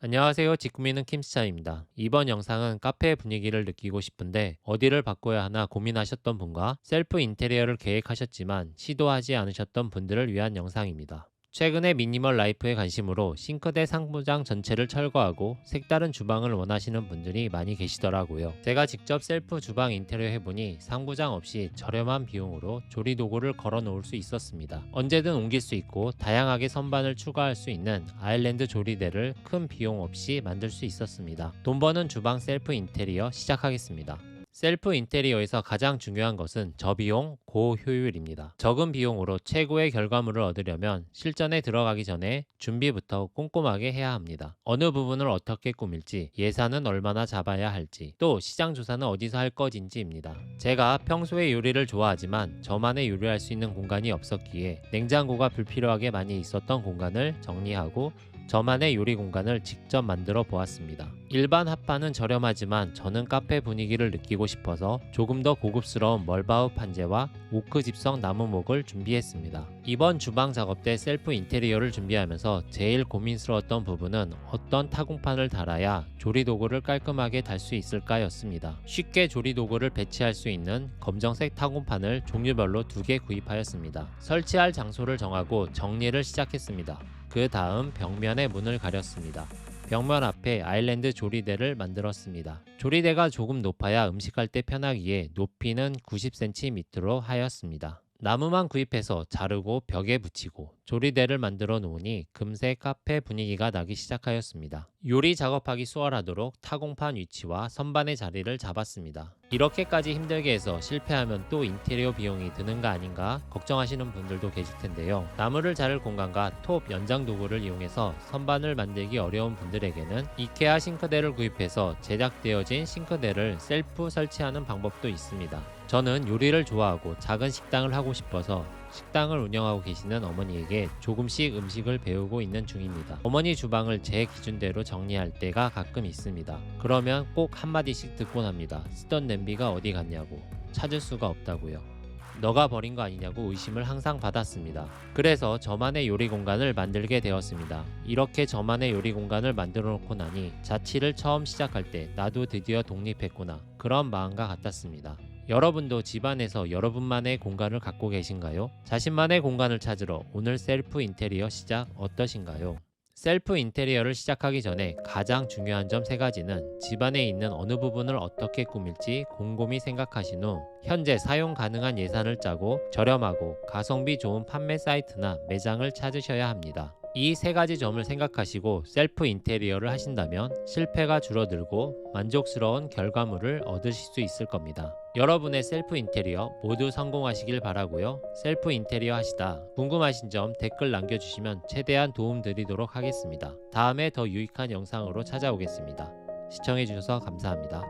안녕하세요. 직구미는 킴스차입니다. 이번 영상은 카페의 분위기를 느끼고 싶은데 어디를 바꿔야 하나 고민하셨던 분과 셀프 인테리어를 계획하셨지만 시도하지 않으셨던 분들을 위한 영상입니다. 최근에 미니멀 라이프에 관심으로 싱크대 상부장 전체를 철거하고 색다른 주방을 원하시는 분들이 많이 계시더라고요. 제가 직접 셀프 주방 인테리어 해보니 상부장 없이 저렴한 비용으로 조리 도구를 걸어 놓을 수 있었습니다. 언제든 옮길 수 있고 다양하게 선반을 추가할 수 있는 아일랜드 조리대를 큰 비용 없이 만들 수 있었습니다. 돈 버는 주방 셀프 인테리어 시작하겠습니다. 셀프 인테리어에서 가장 중요한 것은 저비용, 고효율입니다. 적은 비용으로 최고의 결과물을 얻으려면 실전에 들어가기 전에 준비부터 꼼꼼하게 해야 합니다. 어느 부분을 어떻게 꾸밀지, 예산은 얼마나 잡아야 할지, 또 시장 조사는 어디서 할 것인지입니다. 제가 평소에 요리를 좋아하지만 저만의 요리할 수 있는 공간이 없었기에 냉장고가 불필요하게 많이 있었던 공간을 정리하고 저만의 요리 공간을 직접 만들어 보았습니다. 일반 핫판은 저렴하지만 저는 카페 분위기를 느끼고 싶어서 조금 더 고급스러운 멀바우 판재와 오크 집성 나무목을 준비했습니다. 이번 주방 작업 때 셀프 인테리어를 준비하면서 제일 고민스러웠던 부분은 어떤 타공판을 달아야 조리 도구를 깔끔하게 달 수 있을까였습니다. 쉽게 조리 도구를 배치할 수 있는 검정색 타공판을 종류별로 두 개 구입하였습니다. 설치할 장소를 정하고 정리를 시작했습니다. 그 다음 벽면에 문을 가렸습니다. 벽면 앞에 아일랜드 조리대를 만들었습니다. 조리대가 조금 높아야 음식할 때 편하기에 높이는 90cm로 하였습니다. 나무만 구입해서 자르고 벽에 붙이고 조리대를 만들어 놓으니 금세 카페 분위기가 나기 시작하였습니다. 요리 작업하기 수월하도록 타공판 위치와 선반의 자리를 잡았습니다. 이렇게까지 힘들게 해서 실패하면 또 인테리어 비용이 드는가 아닌가 걱정하시는 분들도 계실 텐데요. 나무를 자를 공간과 톱 연장 도구를 이용해서 선반을 만들기 어려운 분들에게는 이케아 싱크대를 구입해서 제작되어진 싱크대를 셀프 설치하는 방법도 있습니다. 저는 요리를 좋아하고 작은 식당을 하고 싶어서 식당을 운영하고 계시는 어머니에게 조금씩 음식을 배우고 있는 중입니다. 어머니 주방을 제 기준대로 정리할 때가 가끔 있습니다. 그러면 꼭 한마디씩 듣곤 합니다. 쓰던 냄비가 어디 갔냐고. 찾을 수가 없다고요. 너가 버린 거 아니냐고 의심을 항상 받았습니다. 그래서 저만의 요리 공간을 만들게 되었습니다. 이렇게 저만의 요리 공간을 만들어 놓고 나니 자취를 처음 시작할 때 나도 드디어 독립했구나. 그런 마음과 같았습니다. 여러분도 집안에서 여러분만의 공간을 갖고 계신가요? 자신만의 공간을 찾으러 오늘 셀프 인테리어 시작 어떠신가요? 셀프 인테리어를 시작하기 전에 가장 중요한 점 세 가지는 집안에 있는 어느 부분을 어떻게 꾸밀지 곰곰이 생각하신 후 현재 사용 가능한 예산을 짜고 저렴하고 가성비 좋은 판매 사이트나 매장을 찾으셔야 합니다. 이 세 가지 점을 생각하시고 셀프 인테리어를 하신다면 실패가 줄어들고 만족스러운 결과물을 얻으실 수 있을 겁니다. 여러분의 셀프 인테리어 모두 성공하시길 바라고요. 셀프 인테리어 하시다 궁금하신 점 댓글 남겨주시면 최대한 도움 드리도록 하겠습니다. 다음에 더 유익한 영상으로 찾아오겠습니다. 시청해주셔서 감사합니다.